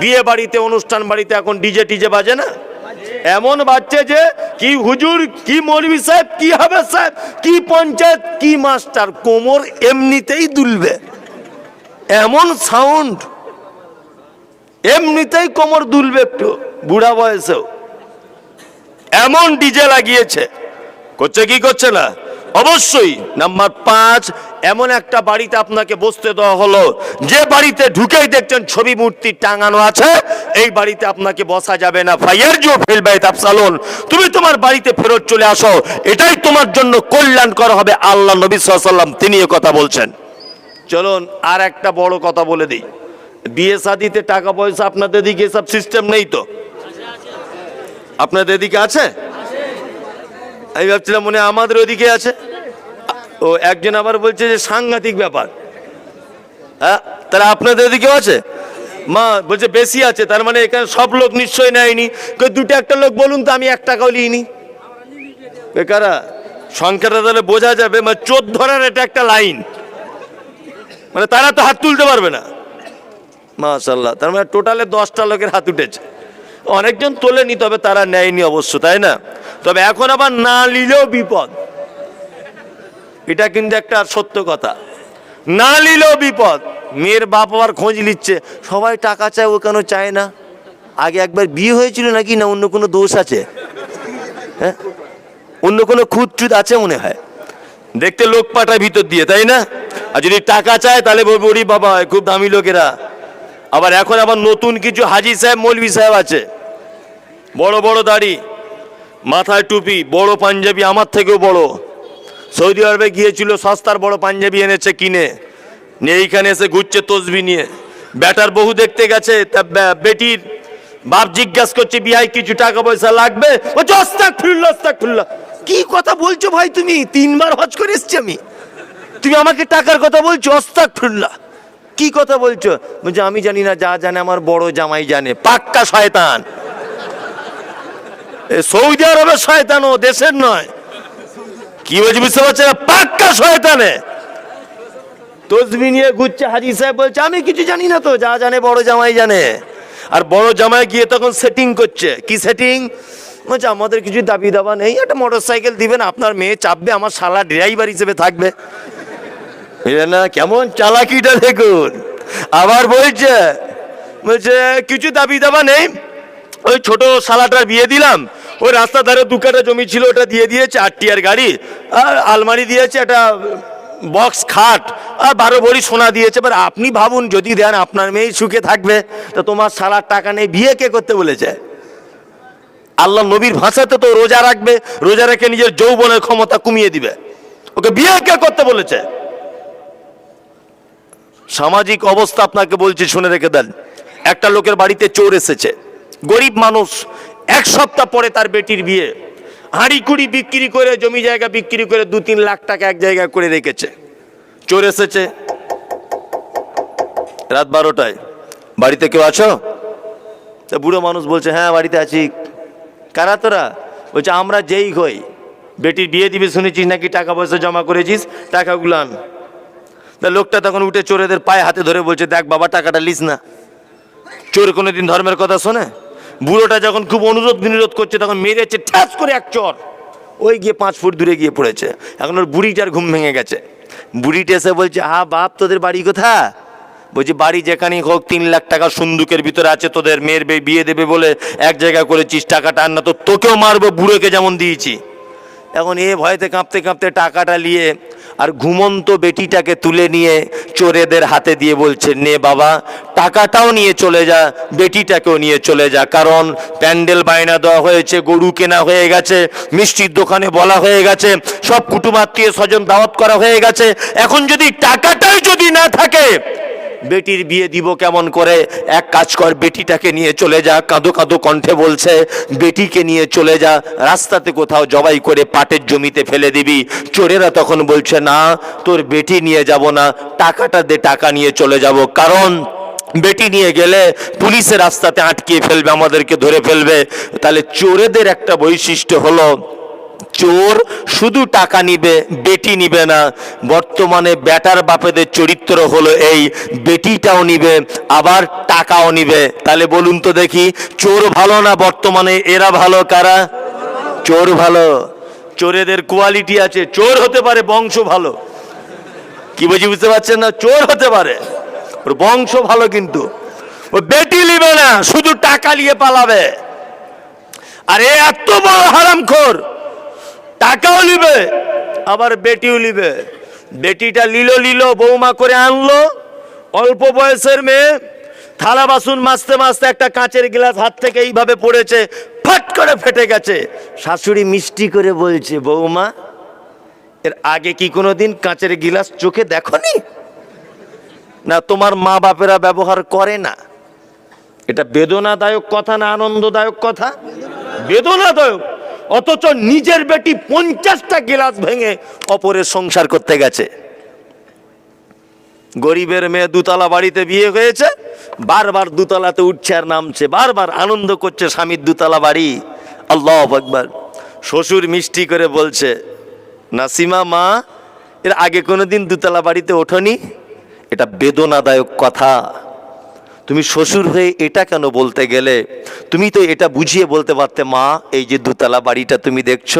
বিয়ে বাড়িতে অনুষ্ঠান বাড়িতে এখন ডিজে টিজে বাজে না? এমন বাচ্চা যে কি হুজুর, কি মৌলবি সাহেব, কি হবে সাহেব, কি পঞ্চায়েত, কি মাস্টার, কোমর এমনিতেই দুলবে। এমন সাউন্ড এমনিতেই কোমর দুলবে একটু, বুড়া বয়সেও। এমন ডিজে লাগিয়েছে। করছে কি করছে না? অবশ্যই। নাম্বার পাঁচ, এমন একটা বাড়িতে আপনাকে বসতে দেওয়া হলো। যে বাড়িতে ঢুকেই দেখছেন ছবি মূর্তি টাঙানো আছে, এই বাড়িতে আপনাকে বসা যাবে না। ফাইয়ার জো ফেলবে তাপসালন তুমি তোমার বাড়িতে ফেরত চলে আসো। এটাই তোমার জন্য কল্যাণ করা হবে আল্লাহ নবী সাল্লাম তিনি কথা বলছেন। চলুন, আর একটা বড় কথা বলে দিই। বিয়ে শাদিতে টাকা পয়সা আপনাদের দিকে সব সিস্টেম নেই তো? আপনাদের এদিকে আছে? আমি ভাবছিলাম মনে আমাদের ওদিকে আছে। ও একজন আবার বলছে যে সাংঘাতিক ব্যাপার। হ্যাঁ তাহলে আপনাদের ওদিকেও আছে? মা, বলছে বেশি আছে, তার মানে এখানে সব লোক নিশ্চয়ই নেয়নি। দুটো একটা লোক বলুন তো, আমি এক টাকাও নিইনি। বেকারা সংখ্যাটা তাহলে বোঝা যাবে। মানে চোদ্দ ধরার এটা একটা লাইন। মানে তারা তো হাত তুলতে পারবে না। মাশাল্লাহ তার মানে টোটালে দশটা লোকের হাত উঠেছে। অনেকজন তোলেনি তবে তারা নেয়নি অবশ্য, তাই না? তবে এখন আবার না নিলেও বিপদ। এটা কিন্তু একটা সত্য কথা। না নিলেও বিপদ। মেয়ের বাপ আবার খোঁজ নিচ্ছে, সবাই টাকা চায়, ও কেন চায় না? আগে একবার বিয়ে হয়েছিল নাকি, না অন্য কোনো দোষ আছে? হ্যাঁ? অন্য কোনো খুঁত চুত আছে মনে হয়? দেখতে লোক পাঠায় ভিতর দিয়ে, তাই না? আর যদি টাকা চায়, তাহলে বলব, ওরে বাবা, খুব দামি লোকেরা। আবার এখন আবার নতুন কিছু হাজি সাহেব, মৌলভি সাহেব আছে। বড় বড় দাড়ি, মাথায় টুপি, বড় পাঞ্জাবি, আমার থেকেও বড়। সৌদি আরবে গিয়েছিল, সস্তার বড় পাঞ্জাবি এনেছে, কিনে। নিয়ে এইখানে এসে ঘুরছে, তসবি নিয়ে। ব্যাটার বহু দেখতে গেছে, তা বেটির বাপ জিজ্ঞাসা করছে বিয়াই কিছু টাকা পয়সা লাগবে? ও অস্তাক ফিরল অস্তাক ফিরল কি কথা বলছো ভাই তুমি? তিনবার হজ করে এসছি আমি। তুমি আমাকে টাকার কথা বলছো অস্তাক ফিরলা কি কথা বলছো? বলছে, আমি জানি না, যা জানে আমার বড় জামাই জানে। পাক্কা শয়তান। সৌদি আরবের শয়তান ও, দেশের নয়। কি বলছি, বুঝতে পারছে পাক্কা শয়তানে। তসবি নিয়ে ঘুরছে হাজি সাহেব, বলছে, আমি কিছু জানি না তো, যা জানে বড় জামাই জানে। আর বড় জামাই গিয়ে তখন সেটিং করছে। কি সেটিং বলছে, আমাদের কিছু দাবি দাবা নেই, একটা মোটর সাইকেল দিবেন, আপনার মেয়ে চাপবে, আমার শালা ড্রাইভার হিসেবে থাকবে। না কেমন চালাকিটা দেখুন। আবার বলছে বলছে, কিছু দাবি দাবা নেই? ওই ছোট সালাটার বিয়ে দিলাম। ওই রাস্তা ধারে দু কাটা জমি ছিল, ওটা দিয়ে দিয়েছে আর টিয়ার গাড়ি। আর আলমারি দিয়েছে, একটা বক্স খাট, আর বারো ভরি সোনা দিয়েছে। এবার আপনি ভাবুন, যদি দেন, আপনার মেয়ে সুখে থাকবে। তো তোমার শালার টাকা নেই, বিয়ে কে করতে বলেছে? আল্লাহ নবীর ভাষাতে তো রোজা রাখবে, রোজা রেখে নিজের যৌবনের ক্ষমতা কমিয়ে দিবে। ওকে বিয়ে কে করতে বলেছে? সামাজিক অবস্থা আপনাকে বলছি, শুনে রেখে দেন। একটা লোকের বাড়িতে চোর এসেছে। গরিব মানুষ, এক সপ্তাহ পরে তার বেটির বিয়ে। হাঁড়ি কুড়ি বিক্রি করে, জমি জায়গা বিক্রি করে দু তিন লাখ টাকা এক জায়গায় করে রেখেছে। চোর এসেছে। রাত বারোটায়। বাড়িতে কেউ আছো? তা বুড়ো মানুষ বলছে হ্যাঁ বাড়িতে আছি। কারা তোরা? বলছে, আমরা যেই হই। বেটির বিয়ে দিবে, শুনেছিস নাকি? টাকা পয়সা জমা করেছিস, টাকাগুলো আন। তা লোকটা তখন উঠে চোরেদের পায়ে হাতে ধরে বলছে, দেখ বাবা, টাকাটা লিস না। চোর কোনোদিন ধর্মের কথা শোনে? বুড়োটা যখন খুব অনুরোধ বিনিরোধ করছে, তখন মেরেছে ঠ্যাস করে এক চর। ওই গিয়ে পাঁচ ফুট দূরে গিয়ে পড়েছে। এখন ওর বুড়িটার ঘুম ভেঙে গেছে। বুড়িটা এসে বলছে, হা, বাপ, তোদের বাড়ি কোথা বলছি, বাড়ি যেখানেই হোক, তিন লাখ টাকা সুন্দুকের ভিতরে আছে, তোদের মেয়ের বে- বিয়ে দেবে বলে এক জায়গা করেছিস, টাকাটা আর না তো তোকেও মারবো, বুড়োকে যেমন দিয়েছি। এখন এ ভয়তে কাঁপতে কাঁপতে টাকাটা নিয়ে আর ঘুমন্ত বেটিটাকে তুলে নিয়ে চোরেদের হাতে দিয়ে বলছে, নে বাবা, টাকাটাও নিয়ে চলে যা, বেটিটাকেও নিয়ে চলে যা, কারণ প্যান্ডেল বায়না দেওয়া হয়েছে, গরু কেনা হয়ে গেছে, মিষ্টির দোকানে বলা হয়ে গেছে, সব কুটুমাত্মীয় স্বজন দাওয়াত করা হয়ে গেছে, এখন যদি টাকাটাই যদি না থাকে বেটির বিয়ে দিব কেমন করে? এক কাজ কর, বেটিটাকে নিয়ে চলে যা, কাঁদো কাঁদো কণ্ঠে বলছে, বেটিকে নিয়ে চলে যা, রাস্তাতে কোথাও জবাই করে পাটের জমিতে ফেলে দিবি। চোরেরা তখন বলছে, না, তোর বেটি নিয়ে যাব না, টাকাটা দে, টাকা নিয়ে চলে যাব। কারণ, বেটি নিয়ে গেলে পুলিশের রাস্তাতে আটকিয়ে ফেলবে, আমাদেরকে ধরে ফেলবে। তাহলে চোরেদের একটা বৈশিষ্ট্য হলো চোর শুধু টাকা নিবে, বেটি নিবে না। বর্তমানে ব্যাটার বাপেদের চরিত্র হলো এই, বেটিটাও নিবে, আবার টাকাও নিবে। তাহলে বলুন তো দেখি, চোর ভালো না বর্তমানে? এরা ভালো কারা? চোর ভালো। চোরেদের কোয়ালিটি আছে। চোর হতে পারে, বংশ ভালো। কি বুঝি বুঝতে পারছেন না? চোর হতে পারে। ওর বংশ ভালো কিন্তু। ও বেটি নিবে না, শুধু টাকা নিয়ে পালাবে। আর এত বড় হারামখোর! টাকাও নিবে, আবার বেটিও নিবে। বেটিটা লিলো লিলো বৌমা করে আনলো। অল্প বয়সের মেয়ে, থালা বাসন মাজতে মাজতে একটা কাঁচের গ্লাস হাত থেকে এইভাবে পড়েছে, ফাট করে ফেটে গেছে। শাশুড়ি মিষ্টি করে বলছে, বৌমা, এর আগে কি কোনো দিন কাঁচের গিলাস চোখে দেখনি? না, তোমার মা বাপেরা ব্যবহার করে না। এটা বেদনাদায়ক কথা না আনন্দদায়ক কথা? বেদনাদায়ক। অথচ নিজের বেটি পঞ্চাশটা গিলাস ভেঙে অপরের সংসার করতে গেছে। গরিবের মেয়ে দুতলা বাড়িতে বিয়ে হয়েছে, বারবার দুতলাতে উঠছে আর নামছে, বারবার আনন্দ করছে স্বামীর দুতলা বাড়ি। আল্লাহ একবার শ্বশুর মিষ্টি করে বলছে, নাসিমা, মা, এর আগে কোনোদিন দুতলা বাড়িতে ওঠনি? এটা বেদনাদায়ক কথা। তুমি শ্বশুর হয়ে এটা কেন বলতে গেলে? তুমি তো এটা বুঝিয়ে বলতে পারতে, মা, এই যে দুতলা বাড়িটা তুমি দেখছ,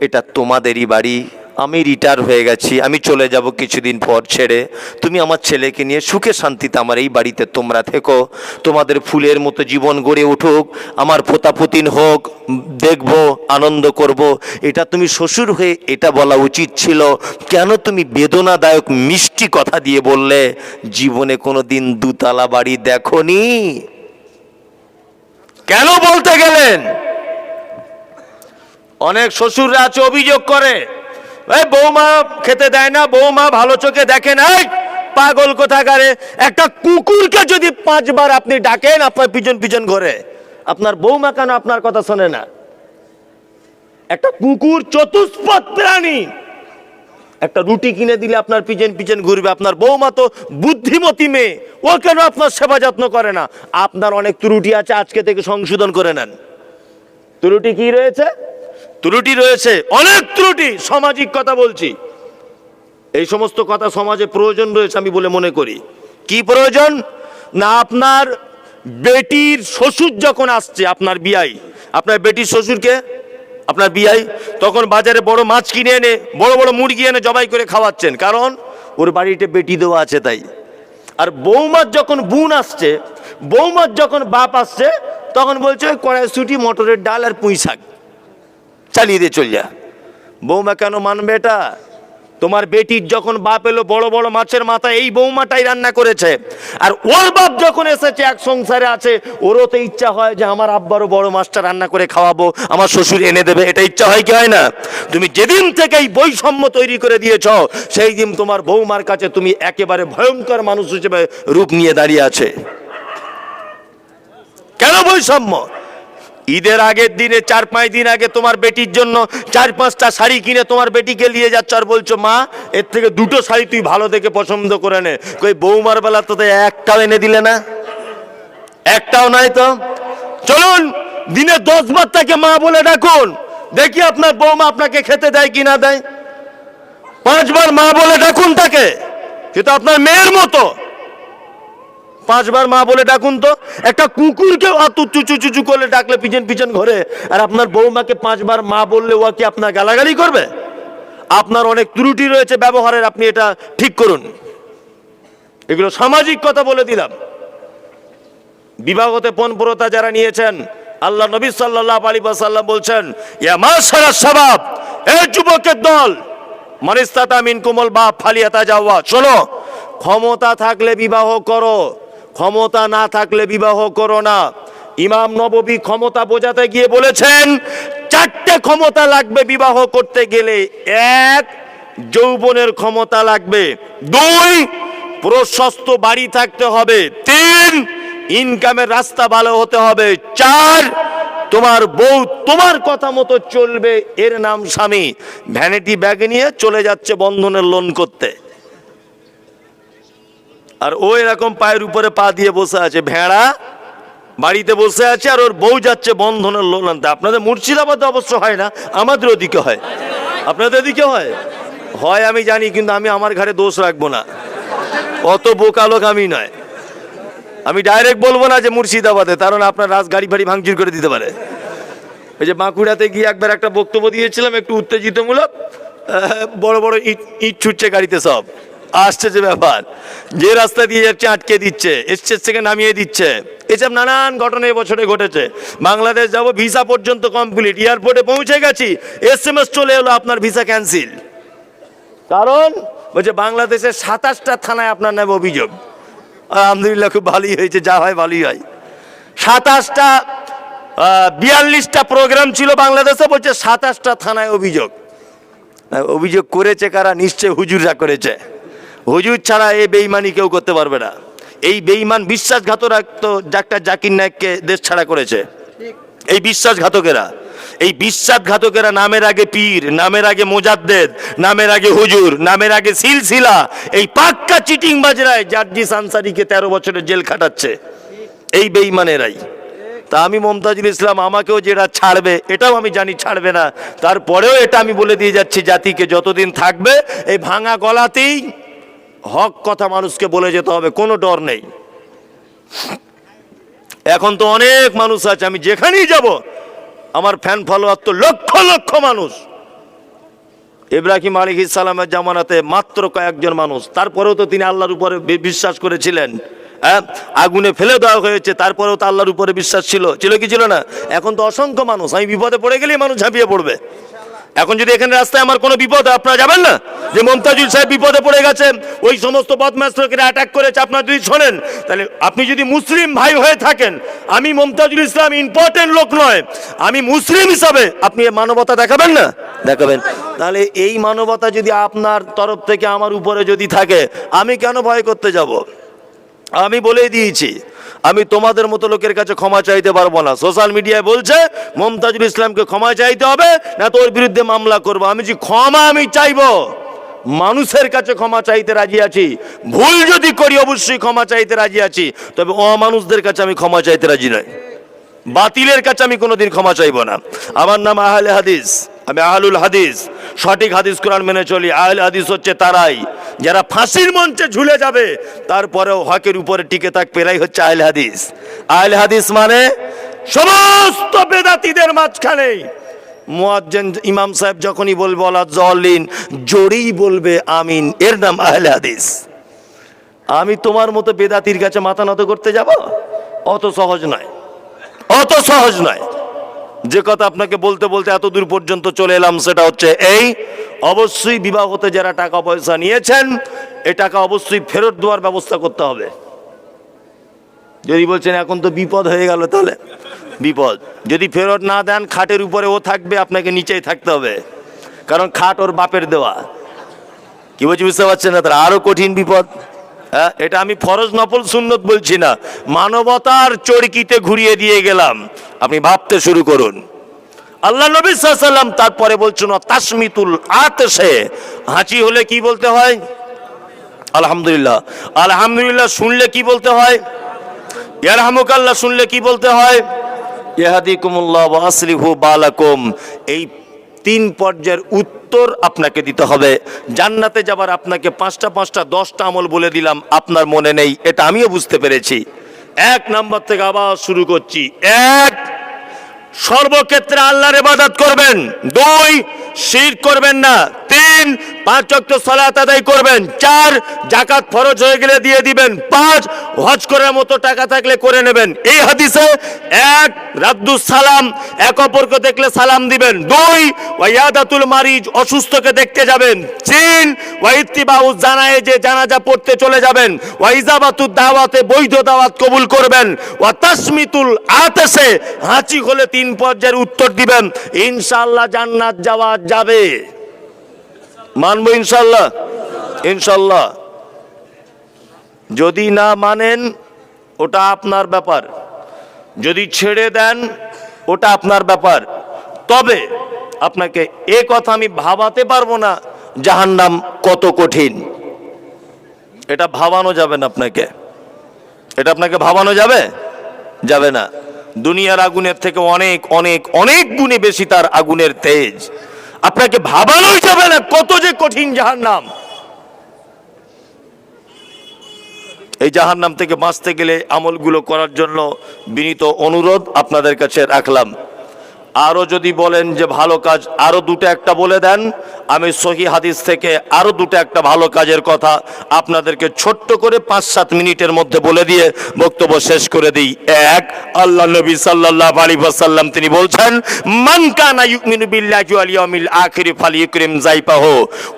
এটা তোমাদেরই বাড়ি। আমি রিটায়ার হয়ে গেছি, আমি চলে যাব কিছুদিন পর ছেড়ে। তুমি আমার ছেলেকে নিয়ে সুখে শান্তিতে আমার এই বাড়িতে তোমরা থেকো। তোমাদের ফুলের মতো জীবন গড়ে উঠুক, আমার পোতাপুতিন হোক, দেখব, আনন্দ করব। এটা তুমি শ্বশুর হয়ে এটা বলা উচিত ছিল। কেন তুমি বেদনাদায়ক, মিষ্টি কথা দিয়ে বললে, জীবনে কোনো দিন দুতলা বাড়ি দেখনি? কেন বলতে গেলেন? অনেক শ্বশুররা আছে, অভিযোগ করে। বৌমা খেতে দেয় না, বৌমা ভালো চোখে দেখে না। পাগল কোথাকারে? একটা কুকুরকে যদি পাঁচবার আপনি ডাকেন আপনার পিছন পিছন ঘরে, আপনার বৌমা কেন আপনার কথা শোনে না? একটা কুকুর চতুষ্পদ প্রাণী, একটা রুটি কিনে দিলে আপনার পিছন পিছন ঘুরবে, আপনার বৌমা তো বুদ্ধিমতী মেয়ে, ও কেন আপনার সেবা যত্ন করে না? আপনার অনেক ত্রুটি আছে, আজকে থেকে সংশোধন করে নেন। ত্রুটি কি রয়েছে? ত্রুটি রয়েছে, অনেক ত্রুটি, সামাজিক কথা বলছি। এই সমস্ত কথা সমাজে প্রয়োজন রয়েছে আমি বলে মনে করি। কি প্রয়োজন? না আপনার বেটির শ্বশুর যখন আসছে, আপনার বিয়াই, আপনার বেটির শ্বশুরকে আপনার বিয়াই, তখন বাজারে বড় মাছ কিনে এনে, বড় বড় মুরগি এনে জবাই করে খাওয়াচ্ছেন। কারণ ওর বাড়িতে বেটি দেওয়া আছে তাই। আর বৌমার যখন বোন আসছে, বৌমার যখন বাপ আসছে, তখন বলছে কড়াইশুটি, মটরের ডাল আর পুঁই শাক। চালিয়ে দিয়ে চল যা বৌমা কেন মানবে এটা? তোমার বেটির যখন বাপ এলো, বড় বড় মাছের মাথা, এই বৌমাটাই রান্না করেছে। আর ওর বাপ যখন এসেছে, এক সংসারে আছে, ওরও তো ইচ্ছা হয় যে আমার আব্বারও বড় মাছটা রান্না করে খাওয়াবো, আমার শ্বশুর এনে দেবে, এটা ইচ্ছা হয় কি হয় না? তুমি যেদিন থেকে এই বৈষম্য তৈরি করে দিয়েছ, সেই দিন তোমার বৌমার কাছে তুমি একেবারে ভয়ঙ্কর মানুষ হিসেবে রূপ নিয়ে দাঁড়িয়ে আছে। কেন বৈষম্য? ঈদের আগের দিনে, চার পাঁচ দিন আগে তোমার বেটির জন্য চার পাঁচটা শাড়ি কিনে তোমার বেটিকে নিয়ে যাচ্ছ আর বলছো, মা, এর থেকে দুটো শাড়ি তুই ভালো দেখে পছন্দ করে নে। কই, বৌমার বেলা তো একটাও এনে দিলে না? একটাও নাই তো? চলুন, দিনে দশ বার তাকে মা বলে ডাকুন। দেখি আপনার বৌমা আপনাকে খেতে দেয় কি না দেয়। পাঁচবার মা বলে ডাকুন তাকে। কিন্তু আপনার মেয়ের মতো। পাঁচবার মা বলে ডাকুন তো। একটা কুকুরকে অত চুচু চুচু করলে ডাকলে পিছন পিছন ঘরে। আর আপনার বৌমাকে পাঁচবার মা বললে ও কি আপনার গালাগালি করবে? আপনার অনেক ত্রুটি রয়েছে ব্যবহারের, আপনি এটা ঠিক করুন। এগুলো সামাজিক কথা বলে দিলাম। বিবাহতে পণপ্রতা যারা নিয়েছেন, আল্লাহ নবী সাল্লাহ আলী সাল্লাম বলছেন, ইয়া মা সারা সবাব এ যুবকের দল মানিস্তাতা মিন কুমল বাপ ফালিয়াতা যাওয়া চলো ক্ষমতা থাকলে বিবাহ করো ক্ষমতা না থাকলে বিবাহ করো না। ইমাম নববী ক্ষমতা বোঝাতে গিয়ে বলেছেন, চারটে ক্ষমতা লাগবে বিবাহ করতে গেলে। এক, যৌবনের ক্ষমতা লাগবে। দুই, প্রশস্ত বাড়ি থাকতে হবে। তিন ইনকামের রাস্তা ভালো হতে হবে। চার, তোমার বউ তোমার কথা মতো চলবে, এর নাম স্বামী। ভ্যানিটি ব্যাগ নিয়ে চলে যাচ্ছে বন্ধনের লোন করতে। আর ও এরকম পায়ের উপরে পা দিয়ে বসে আছে, ভেড়া বাড়িতে বসে আছে আর ওর বউ যাচ্ছে বন্ধনের লোন আনতে আপনাদের মুর্শিদাবাদে অবশ্য হয় না, আমাদের ওদিকে হয়। আপনাদের ওদিকে হয়? হয় আমি জানি, কিন্তু আমি আমার ঘরে দোষ রাখব না। অত বোকা লোক আমি নয়। আমি ডাইরেক্ট বলব না যে মুর্শিদাবাদে, কারণ আপনার রাজ গাড়ি ফাড়ি ভাঙচুর করে দিতে পারে। ওই যে বাঁকুড়াতে গিয়ে একবার একটা বক্তব্য দিয়েছিলাম, একটু উত্তেজিতমূলক বড় বড় ইট ইট ছুটছে গাড়িতে সব। আসছে যে ব্যাপার। যে রাস্তা দিয়ে যাচ্ছে, আটকে দিচ্ছে, এসছে থেকে নামিয়ে দিচ্ছে। এসব নানান ঘটনা এবছরে ঘটেছে। বাংলাদেশ যাব, ভিসা পর্যন্ত কমপ্লিট এয়ারপোর্টে পৌঁছে গেছি। এস এম এস চলে এলো, আপনার ভিসা ক্যান্সেল কারণ বলছে বাংলাদেশের সাতাশটা থানায় আপনার নামে অভিযোগ। আলহামদুলিল্লাহ, খুব ভালোই হয়েছে, যা হয় ভালোই হয়। সাতাশটা বিয়াল্লিশটা প্রোগ্রাম ছিল বাংলাদেশে, বলছে সাতাশটা থানায় অভিযোগ। অভিযোগ করেছে কারা? নিশ্চয় হুজুররা করেছে। হুজুর ছাড়া এই বেইমানি কেউ করতে পারবে না। এই বেইমান বিশ্বাসঘাতরা তো ডাক্তার জাকির নায়ককে দেশ ছাড়া করেছে। এই বিশ্বাসঘাতকেরা এই বিশ্বাসঘাতকেরা নামের আগে পীর, নামের আগে মোজাদ্দেদ, নামের আগে হুজুর, নামের আগে সিলসিলা, এই পাক্কা চিটিং বাজরায় জার্জি সানসারিকে তেরো বছরের জেল খাটাচ্ছে। এই বেইমানেরাই তা আমি মমতাজুল ইসলাম, আমাকেও যেটা ছাড়বে, এটাও আমি জানি ছাড়বে না। তারপরেও এটা আমি বলে দিয়ে যাচ্ছি জাতিকে, যতদিন থাকবে, এই ভাঙা গলাতেই হক কথা মানুষকে বলে যেতে হবে, কোনো ডর নেই। এখন তো অনেক মানুষ আছে, আমি যেখানেই যাব, আমার ফ্যান ফলোয়ার তো লক্ষ লক্ষ মানুষ। ইব্রাহিম আলী ইসালামের জামানাতে মাত্র কয়েকজন মানুষ, তারপরেও তো তিনি আল্লাহর উপরে বিশ্বাস করেছিলেন। হ্যাঁ আগুনে ফেলে দেওয়া হয়েছে, তারপরেও তো আল্লাহর উপরে বিশ্বাস ছিল। ছিল কি ছিল না? এখন তো অসংখ্য মানুষ, আমি বিপদে পড়ে গেলেই মানুষ ঝাঁপিয়ে পড়বে। এখন যদি এখানে রাস্তায় আমার কোনো বিপদ, আপনারা যাবেন না? যে মমতাজুল সাহেব বিপদে পড়ে গেছেন ওই সমস্ত বদমাস অ্যাটাক করেছে, আপনারা যদি শোনেন, তাহলে আপনি যদি মুসলিম ভাই হয়ে থাকেন, আমি মমতাজুল ইসলাম ইম্পর্টেন্ট লোক নয়, আমি মুসলিম হিসাবে আপনি মানবতা দেখাবেন না? দেখাবেন। তাহলে এই মানবতা যদি আপনার তরফ থেকে আমার উপরে যদি থাকে, আমি কেন ভয় করতে যাব? আমি বলেই দিয়েছি আমি তোমাদের মতো লোকের কাছে ক্ষমা চাইতে পারব না। সোশ্যাল মিডিয়ায় বলছে, মমতাজুল ইসলামকে ক্ষমা চাইতে হবে, না তোর বিরুদ্ধে মামলা করব। আমি যে ক্ষমা আমি চাইব, মানুষের কাছে ক্ষমা চাইতে রাজি আছি। ভুল যদি করি, অবশ্যই ক্ষমা চাইতে রাজি আছি। তবে অমানুষদের কাছে আমি ক্ষমা চাইতে রাজি নয় বাতিলের কাছে আমি কোনোদিন ক্ষমা চাইব না। আমার নাম আহলে হাদিস। আমি আহলুল হাদিস। সঠিক হাদিস কোরআন মেনে চলি। আহলে হাদিস হচ্ছে তারাই। যারা ফাঁসির মঞ্চে ঝুলে যাবে, তারপরেও হকের উপরে টিকে থাকবে এরাই হচ্ছে আহলে হাদিস। আহলে হাদিস মানে সমস্ত বেদাতিদের মাঝখানে। মুয়াজ্জিন ইমাম সাহেব যখনই বলবে ওলা জলিন জোরেই বলবে, আমিন এর নাম আহলে হাদিস। আমি তোমার মতো বেদাতির কাছে মাথা নত করতে যাব? অত সহজ নয়। অত সহজ নয়। যে কথা আপনাকে বলতে বলতে এত দূর পর্যন্ত চলে এলাম, সেটা হচ্ছে এই অবশ্যই বিবাহতে যারা টাকা পয়সা নিয়েছেন, এ টাকা অবশ্যই ফেরত দেওয়ার ব্যবস্থা করতে হবে। যদি বলছেন, এখন তো বিপদ হয়ে গেল তাহলে? বিপদ। যদি ফেরত না দেন, খাটের উপরে ও থাকবে, আপনাকে নিচেই থাকতে হবে। কারণ খাট ওর বাপের দেওয়া। কি বলছি, বুঝতে পারছেন না তারা? আরও কঠিন বিপদ। হ্যাঁ এটা আমি ফরজ নফল সুন্নত বলছি না। মানবতার চরকিতে ঘুরিয়ে দিয়ে গেলাম। আপনি ভাবতে শুরু করুন। আল্লাহ নবী সাল্লাম তারপরে বলছেন, তাসমিতুল আতসে হাঁচি হলে কি বলতে হয়? আলহামদুলিল্লাহ। আলহামদুলিল্লাহ শুনলে কি বলতে হয়? ইয়ারহামুকাল্লাহ শুনলে কি বলতে হয়? ইহাদিকুমুল্লাহ ওয়াসলিহু বালাকুম। এই তিন পর্যায়ের উত্তর আপনাকে দিতে হবে। জান্নাতে যাবার আপনাকে পাঁচটা পাঁচটা, দশটা আমল বলে দিলাম, আপনার মনে নেই, এটা আমিও বুঝতে পেরেছি। এক নাম্বার থেকে আবার শুরু করছি। এক সর্বক্ষেত্রে আল্লাহর ইবাদত করবেন। দুই শির করবেন না। তিন পাঁচ অক্ট সালাত আদায় করবেন। চার জাকাত ফরজ হয়ে গেলে দিয়ে দিবেন। পাঁচ, হজ করার মতো টাকা থাকলে করে নেবেন। এই হাদিসে এক রাদ্দুস সালাম, এক অপরকে দেখলে সালাম দিবেন। দুই, ওয়াইয়াদাতুল মারিজ, অসুস্থকে দেখতে যাবেন। তিন ওয়াইত্তিবাউ জানায় যে জানাজা পড়তে চলে যাবেন। ওয়াইজাবাতুদ দাওয়াতে বৈধ দাওয়াত কবুল করবেন। ওয়া তাসমিতুল আতাসে, হাঁচি হলে তিন পর্যায়ের উত্তর দিবেন। ইনশাআল্লাহ জান্নাত যাওয়া যাবে। মানবো ইনশাল্লাহ। ইনশাল্লাহ। যদি না মানেন, ওটা আপনার ব্যাপার। যদি ছেড়ে দেন, ওটা আপনার ব্যাপার। তবে আপনাকে এ কথা আমি ভাবাতে পারব না, জাহান্নাম কত কঠিন। এটা ভাবানো যাবে না আপনাকে। এটা আপনাকে ভাবানো যাবে? যাবে না। দুনিয়ার আগুনের থেকে অনেক অনেক অনেক গুণে বেশি তার আগুনের তেজ। আপনাকে ভাবানোই যাবে না কত যে কঠিন জাহার নাম এই জাহার নাম থেকে বাঁচতে গেলে আমলগুলো করার জন্য বিনীত অনুরোধ আপনাদের কাছে রাখলাম। আরও যদি বলেন যে ভালো কাজ আরও দুটো একটা বলে দেন। আমি সহি হাদিস থেকে আরও দুটো একটা ভালো কাজের কথা আপনাদেরকে ছোট্ট করে পাঁচ সাত মিনিটের মধ্যে বলে দিয়ে বক্তব্য শেষ করে দিই। এক, আল্লাহ নবী সাল্লাল্লাহু আলাইহি ওয়াসাল্লাম তিনি বলছেন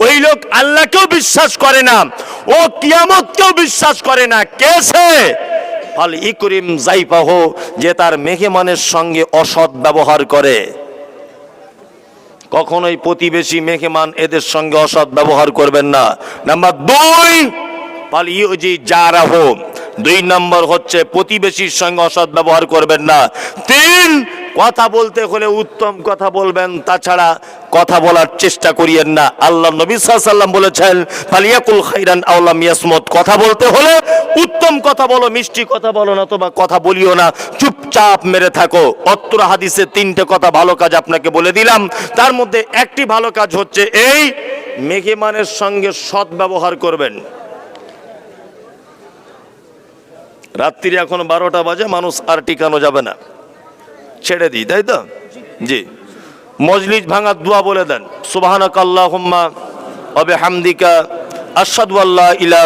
ওই লোক আল্লাহকেও বিশ্বাস করে না, ও কিয়ামতকেও বিশ্বাস করে না। কে সে? ফাল ইকরিম জাইপাহ যে তার মেহমানের সঙ্গে অসৎ ব্যবহার করে। কখনোই প্রতিবেশী মেহমান এদের সঙ্গে অসৎ ব্যবহার করবেন না। নাম্বার দুই পাল ইউজি জারাহ, দুই নম্বর হচ্ছে প্রতিবেশীর সঙ্গে অসৎ ব্যবহার করবেন না। তিন কথা বলতে হলে উত্তম কথা বলবেন, তাছাড়া কথা বলার চেষ্টা করিয়েন না। আল্লাহ নবী সাল্লাম বলেছেন, ফালিয়াকুল খাইরান আওলাম ইয়াসমত। কথা বলতে হলে উত্তম কথা বলো, মিষ্টি কথা বলো না তোমা কথা বলিও না। চুপচাপ মেরে থাকো। অত্র হাদিসে তিনটে কথা ভালো কাজ আপনাকে বলে দিলাম। তার মধ্যে একটি ভালো কাজ হচ্ছে এই মেঘেমানের সঙ্গে সৎ ব্যবহার করবেন। রাত্রি এখন বারোটা বাজে, মানুষ আর টিকানো যাবে না। ছেড়ে দিই, তাই তো? জি। মজলিস ভাঙার দোয়া বলে দেন। সুবহানাক আল্লাহুম্মা অবে হামদিকা আশহাদু আল্লা ইলাহা